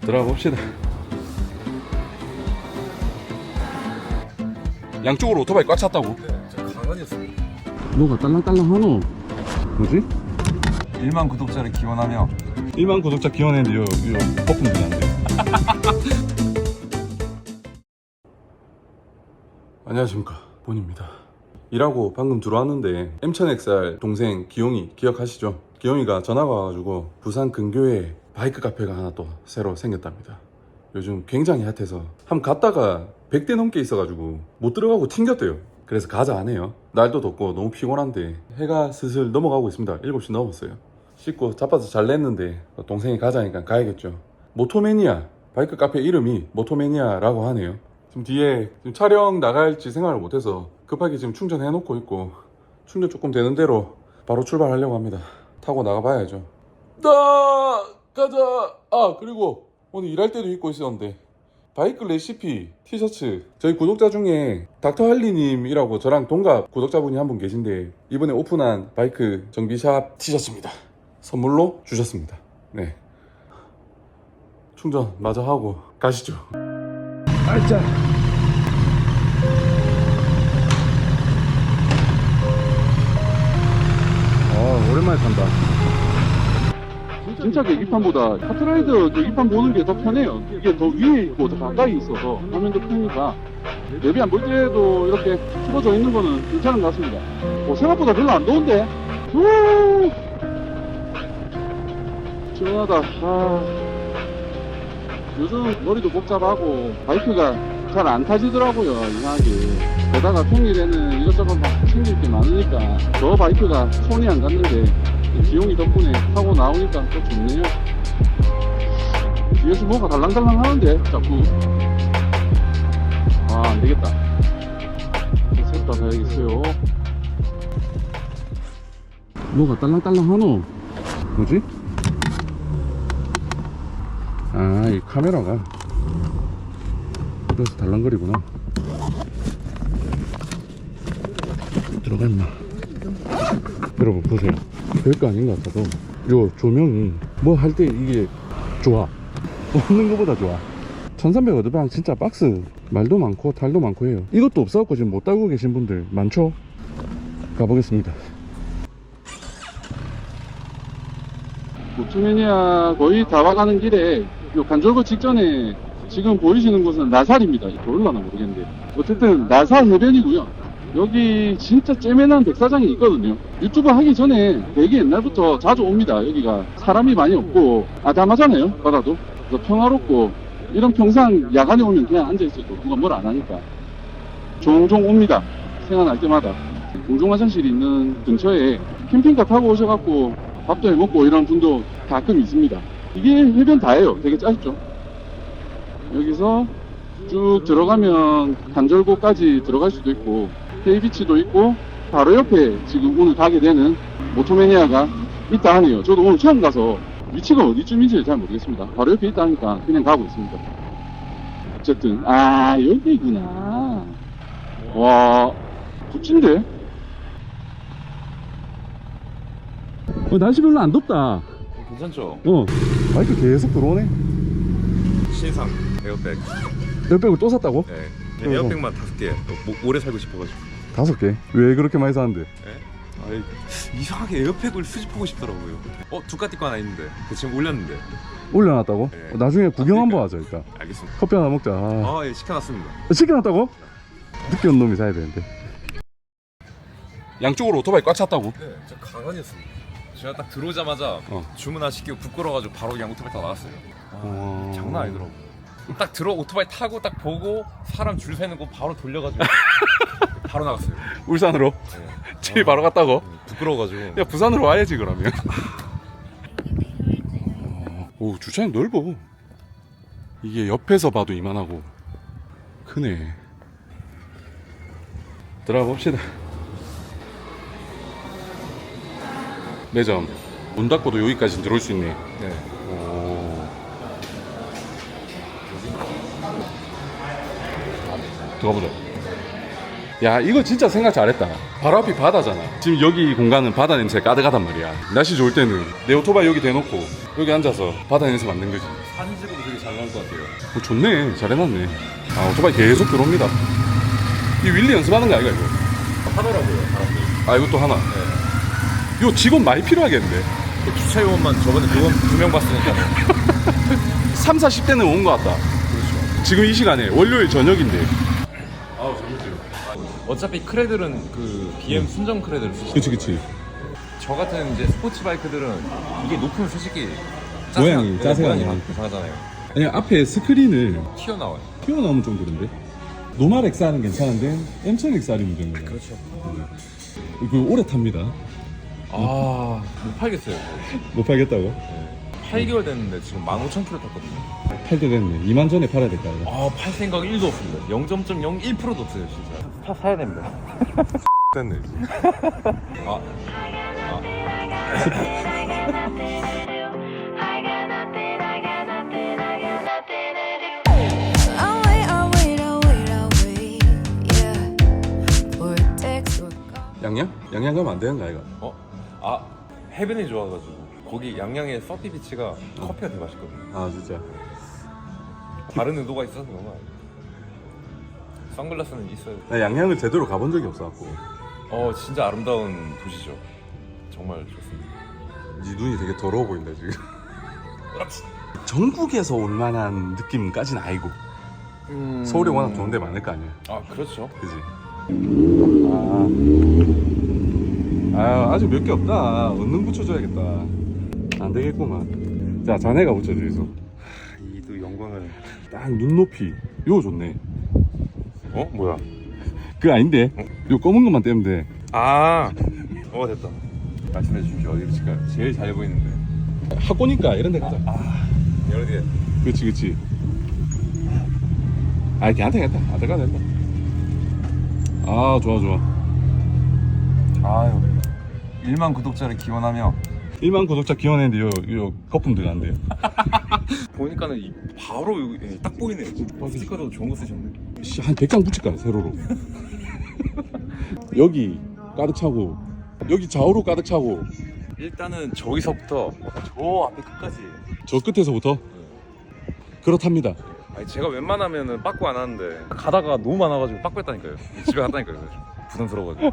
들어가 봅시다. 양쪽으로 오토바이 꽉 찼다고. 저 가관이었습니다. 뭐가 딸랑딸랑 하노? 뭐지? 1만 구독자를 기원하며 1만 구독자 기원했는데 요, 요 버튼 되안 돼. 안녕하십니까 본입니다. 일하고 방금 들어왔는데 M1000XR 동생 기용이 기억하시죠? 기용이가 전화가 와가지고 부산 근교에 바이크 카페가 하나 또 새로 생겼답니다. 요즘 굉장히 핫해서 한번 갔다가 100대 넘게 있어가지고 못 들어가고 튕겼대요. 그래서 가자 안 해요. 날도 덥고 너무 피곤한데 해가 슬슬 넘어가고 있습니다. 7시 넘었어요. 씻고 자빠서 잘 냈는데 동생이 가자니까 가야겠죠. 모토매니아 바이크 카페 이름이 모토매니아라고 하네요. 지금 뒤에 지금 촬영 나갈지 생각을 못해서 급하게 지금 충전해 놓고 있고 충전 조금 되는 대로 바로 출발하려고 합니다. 타고 나가봐야죠. 나 가자. 아 그리고 오늘 일할 때도 입고 있었는데. 바이크 레시피 티셔츠. 저희 구독자 중에 닥터 할리님이라고 저랑 동갑 구독자분이 한 분 계신데 이번에 오픈한 바이크 정비샵 티셔츠입니다. 선물로 주셨습니다. 네. 충전 마저 하고 가시죠. 알자 아 오랜만에 탄다 진짜 계기판보다 카트라이더 계기판 보는 게 더 편해요. 이게 더 위에 있고 더 가까이 있어서 화면도 크니까 내비 안 볼 때도 이렇게 틀어져 있는 거는 괜찮은 것 같습니다. 어, 생각보다 별로 안 더운데? 우! 시원하다. 아, 요즘 머리도 복잡하고 바이크가 잘 안 타지더라고요, 이상하게. 게다가 평일에는 이것저것 막 챙길 게 많으니까 저 바이크가 손이 안 갔는데 기용이 덕분에 타고 나오니까 또 좋네요. 뒤에서 뭐가 달랑달랑 하는데 자꾸 아 안되겠다 셋다 가야겠어요 뭐가 딸랑딸랑 하노? 뭐지? 아, 이 카메라가 그래서 달랑거리구나. 들어가 있나? 여러분 보세요. 별거 아닌 것 같아도 요 조명이 뭐 할 때 이게 좋아. 없는 것보다 좋아. 1300 어드방 진짜 박스 말도 많고 탈도 많고 해요. 이것도 없어갖고 지금 못 달고 계신 분들 많죠? 가보겠습니다. 목주매니아 거의 다 와가는 길에 요 간절곶 직전에 지금 보이시는 곳은 나살입니다 보일라나 모르겠는데 어쨌든 나살 해변이고요 여기 진짜 째매난 백사장이 있거든요. 유튜브 하기 전에 되게 옛날부터 자주 옵니다. 여기가 사람이 많이 없고 아담하잖아요 바다도. 그래서 평화롭고 이런 평상 야간에 오면 그냥 앉아 있어도 누가 뭘 안 하니까 종종 옵니다. 생각날 때마다. 공중 화장실이 있는 근처에 캠핑카 타고 오셔갖고 밥도 해 먹고 이런 분도 가끔 있습니다. 이게 해변 다예요. 되게 짧죠? 여기서 쭉 들어가면 간절곶까지 들어갈 수도 있고 헤이비치도 있고 바로 옆에 지금 오늘 가게 되는 모토매니아가 있다 하네요 저도 오늘 처음 가서 위치가 어디쯤인지 잘 모르겠습니다 바로 옆에 있다 하니까 그냥 가고 있습니다 어쨌든 아 여기구나 와 굿진데 어, 날씨 별로 안 덥다. 괜찮죠? 어, 바이크 계속 들어오네. 신상 에어백. 에어백을 또 샀다고? 네. 어, 에어백만 다섯 개. 뭐, 오래 살고 싶어가지고. 다섯 개. 왜 그렇게 많이 사는데? 아이, 이상하게 에어백을 수집하고 싶더라고요. 어 두카티 거 하나 있는데 그 지금 올렸는데. 올려놨다고? 네. 어, 나중에 구경 아, 한번 그러니까요. 하자, 일단. 알겠습니다. 커피 하나 먹자. 아, 아예 시켜놨습니다. 시켜놨다고? 늦게 온 놈이 사야 되는데. 양쪽으로 오토바이 꽉 찼다고? 네, 저 가관이었습니다. 제가 딱 들어오자마자 어. 주문하시기로 부끄러워가지고 바로 그냥 오토바이 타 나갔어요. 아, 어. 장난 아니더라고. 딱 들어 오토바이 타고 딱 보고 사람 줄 서는 거 바로 돌려가지고 바로 나갔어요. 울산으로? 네. 집이 바로 갔다고? 부끄러워가지고. 야, 부산으로 와야지, 그러면. 어, 오, 주차장 넓어. 이게 옆에서 봐도 이만하고. 크네. 들어가 봅시다. 매점. 문 닫고도 여기까지 들어올 수 있네. 네. 오. 들어가보자. 야, 이거 진짜 생각 잘했다. 바로 앞이 바다잖아. 지금 여기 공간은 바다 냄새 가득하단 말이야. 날씨 좋을 때는 내 오토바이 여기 대놓고 여기 앉아서 바다 냄새 맡는 거지. 사진 찍어도 되게 잘 나올 것 같아요. 어, 좋네 잘 해놨네 아 오토바이 계속 들어옵니다 이 윌리 연습하는 거 아이가 이거 하더라고요, 사람들. 아 이것도 하나 네. 이거 직원 많이 필요하겠는데 그 주차 요원만 저번에 그건 두명 봤으니까요. 3, 40대는 온 것 같다 그렇죠. 지금 이 시간에 월요일 저녁인데 어차피 크레들은 그 BM 순정 크레들을 쓰시죠. 그치 그치 저 같은 이제 스포츠 바이크들은 이게 높으면 솔직히 모양이 짜증나- 짜세가 모양이 아니야. 이상하잖아요. 아니 앞에 스크린을 튀어나와요. 튀어나오면 좀 그런데 노말 엑사는 괜찮은데 M1000 엑사이 문제인 거야 그렇죠. 그 오래 탑니다 아, 못 팔겠어요. 못 팔겠다고? 8개월 됐는데 지금 15,000km 탔거든요. 팔 때 됐네 2만 전에 팔아야 될까 이거 아, 팔 생각 1도 없습니다. 0.01%도 없어요, 진짜. 사, 사야 됩니다. 됐네 아. 양양? 양양 가면 안 되는 거야 이거 어? 아, 해변이 좋아가지고. 거기 양양의 서피 비치가 커피가 되게 맛있거든요. 아 진짜 다른 의도가 있어서 그런 거 아니에요. 선글라스는 있어요. 나 양양을 제대로 가본 적이 없어갖고. 어, 진짜 아름다운 도시죠. 정말 좋습니다. 네 눈이 되게 더러워 보인다 지금. 전국에서 올 만한 느낌까지는 아니고. 서울이 워낙 좋은 데 많을 거 아니야. 아, 그렇죠. 그지? 아, 아. 아직 몇 개 없다. 얼른 붙여줘야겠다. 안 되겠구만. 자 자네가 붙여주이소 이도 영광을. 딱 눈높이. 이거 좋네 어? 뭐야? 그거 아닌데 이거 검은 것만 떼면 돼 아, 어 됐다. 말씀해 주십시오. 어디로 칠까요? 제일 잘 보이는데. 학고니까 이런 데 가자 여러 개. 그렇지 그렇지 아 괜찮다 괜찮다 아들가 된다 아 좋아 좋아 아유, 1만 구독자를 기원하며 1만 구독자 기원했는데 요, 요 거품 들어간대요 보니까는 이- 바로 여기 딱 보이네. 스티커도 좋은 거 쓰셨네. 씨, 한 100장 붙일까 세로로 여기 가득 차고 여기 좌우로 가득 차고 일단은 저기서부터 저 앞에 끝까지. 저 끝에서부터 그렇답니다 아니 제가 웬만하면은 빠꾸 안 하는데 가다가 너무 많아가지고 빠꾸 했다니까요. 집에 갔다니까요. 그래서 부담스러워가지고.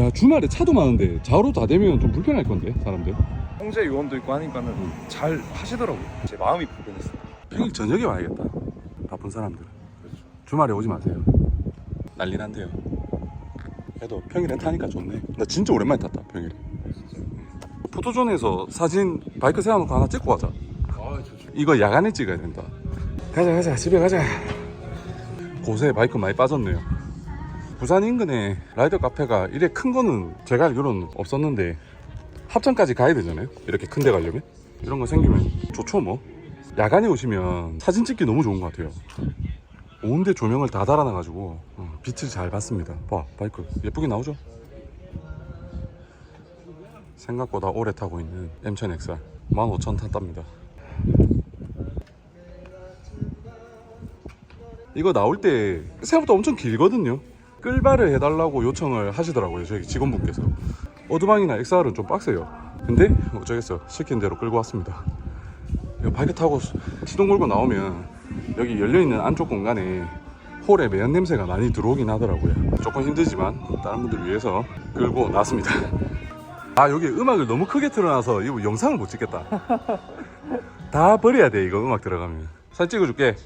야 주말에 차도 많은데 좌우로 다 되면 좀 불편할 건데 사람들 형제 요원도 있고 하니까는 잘 하시더라고요. 제 마음이 불편했어요. 평일 저녁에 와야겠다 바쁜 사람들 주말에 오지 마세요. 난리 난대요. 그래도 평일엔 타니까 좋네. 나 진짜 오랜만에 탔다 평일에 포토존에서 사진 바이크 세워놓고 하나 찍고 가자. 이거 야간에 찍어야 된다. 가자 가자. 집에 가자. 곳에 바이크 많이 빠졌네요. 부산 인근에 라이더 카페가 이래 큰 거는 제가 알기로는 없었는데 합천까지 가야 되잖아요? 이렇게 큰 데 가려면? 이런 거 생기면 좋죠 뭐. 야간에 오시면 사진 찍기 너무 좋은 것 같아요 온데 조명을 다 달아놔가지고 어, 빛을 잘 받습니다. 봐 바이크 예쁘게 나오죠? 생각보다 오래 타고 있는 M1000XR 15,000 탔답니다. 이거 나올 때 생각보다 엄청 길거든요. 끌바를 해달라고 요청을 하시더라고요 저희 직원분께서. 어드방이나 XR은 좀 빡세요. 근데 어쩌겠어요 시킨 대로 끌고 왔습니다. 이거 바이크 타고 시동 걸고 나오면 여기 열려있는 안쪽 공간에 홀에 매연 냄새가 많이 들어오긴 하더라고요. 조금 힘들지만 다른 분들 위해서 끌고 나왔습니다. 아 여기 음악을 너무 크게 틀어놔서 이거 영상을 못 찍겠다. 다 버려야 돼 이거 음악 들어가면. 사진 찍어줄게.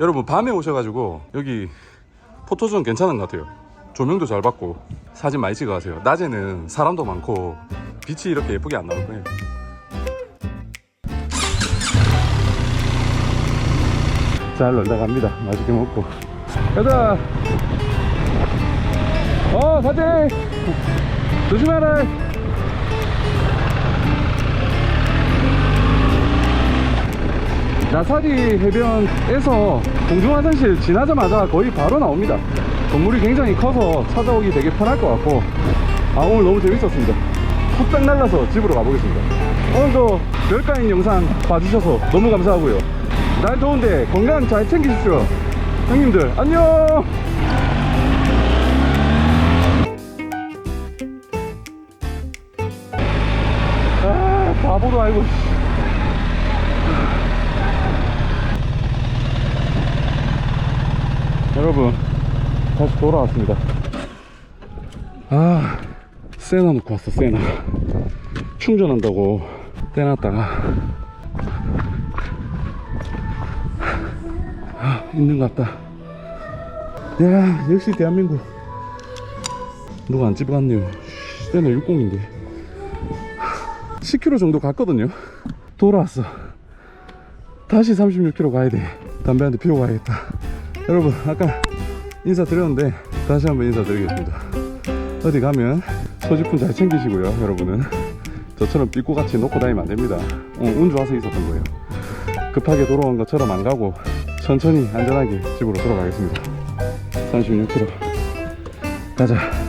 여러분 밤에 오셔가지고 여기 포토존 괜찮은 것 같아요. 조명도 잘 받고 사진 많이 찍어 가세요. 낮에는 사람도 많고 빛이 이렇게 예쁘게 안 나올 거예요 잘 놀다 갑니다 맛있게 먹고 가자 어 사진 조심하라 나사리 해변에서 공중화장실 지나자마자 거의 바로 나옵니다. 건물이 굉장히 커서 찾아오기 되게 편할 것 같고 아 오늘 너무 재밌었습니다. 후딱 날라서 집으로 가보겠습니다. 오늘도 별가인 영상 봐주셔서 너무 감사하고요. 날 더운데 건강 잘 챙기십시오. 형님들 안녕! 아 바보도 알고 여러분 다시 돌아왔습니다. 아 세나 놓고 왔어 세나. 충전한다고 떼놨다가. 있는 것 같다. 야 역시 대한민국. 누가 안 집어갔네요 세나 60인데. 10km 정도 갔거든요. 돌아왔어. 다시 36km 가야 돼. 담배 한 대 피우고 가야겠다. 여러분 아까 인사드렸는데 다시 한번 인사드리겠습니다. 어디 가면 소지품 잘 챙기시고요 여러분은. 저처럼 삐꼬같이 놓고 다니면 안됩니다. 어, 운 좋아서 있었던 거예요. 급하게 돌아온 것처럼 안 가고 천천히 안전하게 집으로 돌아가겠습니다. 36km 가자